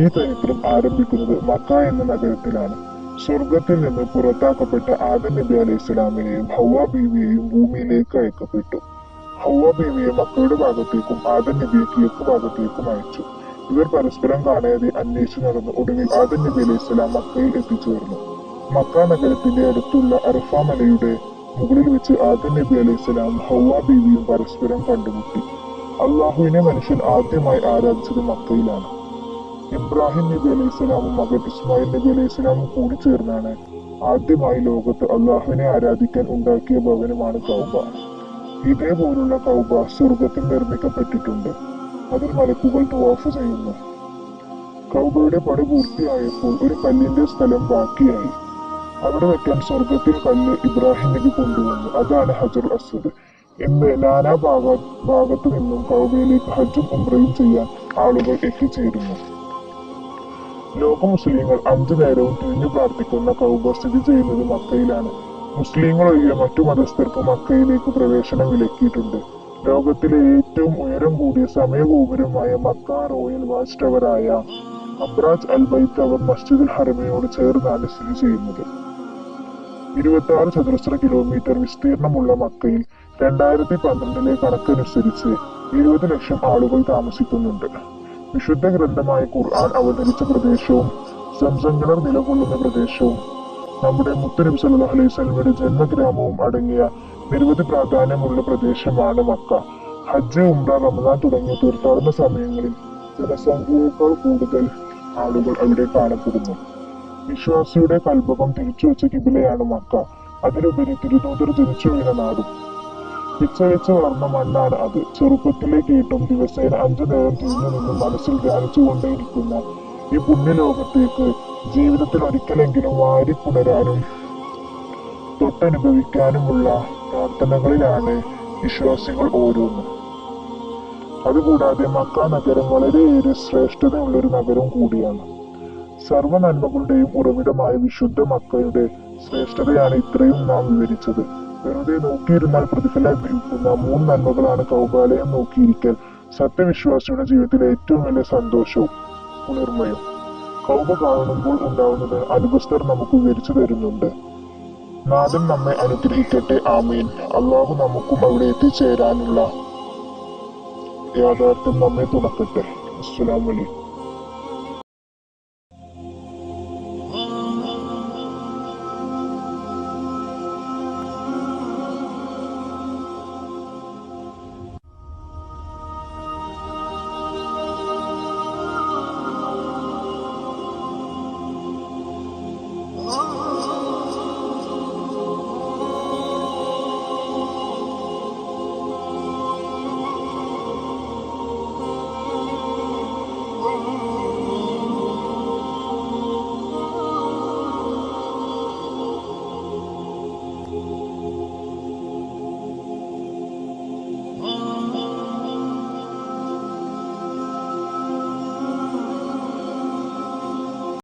ഈ ചരിത്രം ആരംഭിക്കുന്നത് മക്ക എന്ന നഗരത്തിലാണ്. സ്വർഗത്തിൽ നിന്ന് പുറത്താക്കപ്പെട്ട ആദം നബി അലൈഹി സ്വലാമിനെയും ഹൗവ ബീവിയെയും ഭൂമിയിലേക്ക് അയക്കപ്പെട്ടു. ഹൗവ ബീവിയെ മക്കയുടെ ഭാഗത്തേക്കും ആദം നബിയെ കിഴക്ക് ഭാഗത്തേക്കും അയച്ചു. ഇവർ പരസ്പരം കാണാതെ അന്വേഷിച്ചു നടന്ന് ഒടുവിൽ ആദം നബി അലൈഹി സ്വലാം മക്കയിൽ എത്തിച്ചേർന്നു. മക്ക നഗരത്തിന്റെ അടുത്തുള്ള അറഫ മലയുടെ മുകളിൽ വെച്ച് ആദം നബി അലൈഹി സ്വലാം ഹൗവ ബീവിയും പരസ്പരം കണ്ടുമുട്ടി. അള്ളാഹുവിനെ മനുഷ്യൻ ആദ്യമായി ആരാധിച്ചത് മക്കയിലാണ്. ഇബ്രാഹിം നബി അലൈഹി സ്വലാമും മകൻ ഇസ്മായിൽ നബി അലൈഹി സ്വലാമും കൂടി ചേർന്നാണ്. ആദ്യമായി ലോകത്ത് അള്ളാഹുവിനെ ആരാധിക്കാൻ ഉണ്ടാക്കിയ ഭവനമാണ് കൗബ ഇതേപോലുള്ള കൗബ സ്വർഗത്തിൽ നിർമ്മിക്കപ്പെട്ടിട്ടുണ്ട്. അതിൽ മലക്കുകൾ ടോഫ് ചെയ്യുന്നു. കൗബയുടെ പണി പൂർത്തിയായപ്പോൾ ഒരു കല്ലിന്റെ സ്ഥലം ബാക്കിയായി. അവിടെ വെക്കാൻ സ്വർഗത്തിൽ കല്ല് ഇബ്രാഹിം നബി കൊണ്ടുവന്നു. അതാണ് ഹജർ അസദ് ഇന്ന് നാനാ ഭാഗ ഭാഗത്തു നിന്നും കൗബയിലേക്ക് ഹജ്ജും ഉംറയും ചെയ്യാൻ ആളുകൾ എത്തിച്ചേരുന്നു. ലോക മുസ്ലിങ്ങൾ അഞ്ചു നേരവും തിരിഞ്ഞു പ്രാർത്ഥിക്കുന്ന കൗബ സ്ഥിതി ചെയ്യുന്നത് മക്കയിലാണ്. മുസ്ലിങ്ങൾ ഒഴികെ മറ്റു മതസ്ഥർക്ക് മക്കയിലേക്ക് പ്രവേശനം വിലക്കിയിട്ടുണ്ട് ലോകത്തിലെ ഏറ്റവും ഉയരം കൂടിയ സമയഗോപുരമായ മക്ക റോയൽ വാച്ച് ടവറായ അബ്രാജ് അൽ ബൈത്ത് ടവർ മസ്ജിദുൽ ഹറമയോട് ചേർന്നാണ് സ്ഥിതി ചെയ്യുന്നത്. ഇരുപത്തി ആറ് ചതുരശ്ര കിലോമീറ്റർ വിസ്തീർണമുള്ള മക്കയിൽ രണ്ടായിരത്തി പന്ത്രണ്ടിലെ കണക്കനുസരിച്ച് ഇരുപത് ലക്ഷം ആളുകൾ താമസിക്കുന്നുണ്ട്. വിശുദ്ധ ഗ്രന്ഥമായ ഖുർആൻ അവതരിച്ച പ്രദേശവും സംസം കിണർ നിലകൊള്ളുന്ന പ്രദേശവും നമ്മുടെ മുത്തനബി സല്ലല്ലാഹു അലൈഹി സ്വലമിയുടെ ജന്മഗ്രാമവും അടങ്ങിയ നിരവധി പ്രാധാന്യമുള്ള പ്രദേശമാണ് മക്ക. ഹജ്ജ് ഉംറ റമദാൻ തുടങ്ങിയ തീർത്ഥാടന സമയങ്ങളിൽ ജനസംഖ്യയേക്കാൾ കൂടുതൽ ആളുകൾ അവിടെ കാണപ്പെടുന്നു. വിശ്വാസിയുടെ കൽപ്പകം തിരിച്ചുവെച്ച കിബിലയാണ് മക്ക. അതിലുപരി തിരുനൂതർ ജനിച്ചു വീണ നാടും. പിച്ചവെച്ച് വളർന്ന മണ്ണാണ് അത് ചെറുപ്പത്തിലെ കേട്ടും ദിവസേന അഞ്ചു നേരം തിരിഞ്ഞു നിന്ന് മനസ്സിൽ ധ്യാനിച്ചുകൊണ്ടേയിരിക്കുന്ന ഈ പുണ്യലോകത്തേക്ക് ജീവിതത്തിൽ ഒരിക്കലെങ്കിലും വാരി പുണരാനും തൊട്ടനുഭവിക്കാനുമുള്ള പ്രാർത്ഥനകളിലാണ് വിശ്വാസികൾ ഓരോന്ന്. അതുകൂടാതെ മക്ക നഗരം വളരെയേറെ ശ്രേഷ്ഠതയുള്ള ഒരു നഗരം കൂടിയാണ്. സർവ നന്മകളുടെയും ഉറവിടമായ വിശുദ്ധ മക്കയുടെ ശ്രേഷ്ഠതയാണ് ഇത്രയും നാം വിവരിച്ചത്. വെറുതെ നോക്കിയിരുന്നാൽ പ്രതിഫലം ലഭിക്കുന്ന മൂന്ന് നന്മകളാണ് കൗകാലയം നോക്കിയിരിക്കൽ. സത്യവിശ്വാസിയുടെ ജീവിതത്തിലെ ഏറ്റവും വലിയ സന്തോഷവും കുളിർമയും കൗബ കാണുമ്പോൾ ഉണ്ടാവുന്നത് അനുപസ്ഥർ നമുക്ക് വിവരിച്ചു തരുന്നുണ്ട്. നാഥൻ നമ്മെ അനുഗ്രഹിക്കട്ടെ ആമീൻ. അള്ളാഹു നമുക്കും അവിടെ എത്തിച്ചേരാനുള്ള യാഥാർത്ഥ്യം നമ്മെ തുണക്കട്ടെ. അസ്സലാമു അലൈക്കും.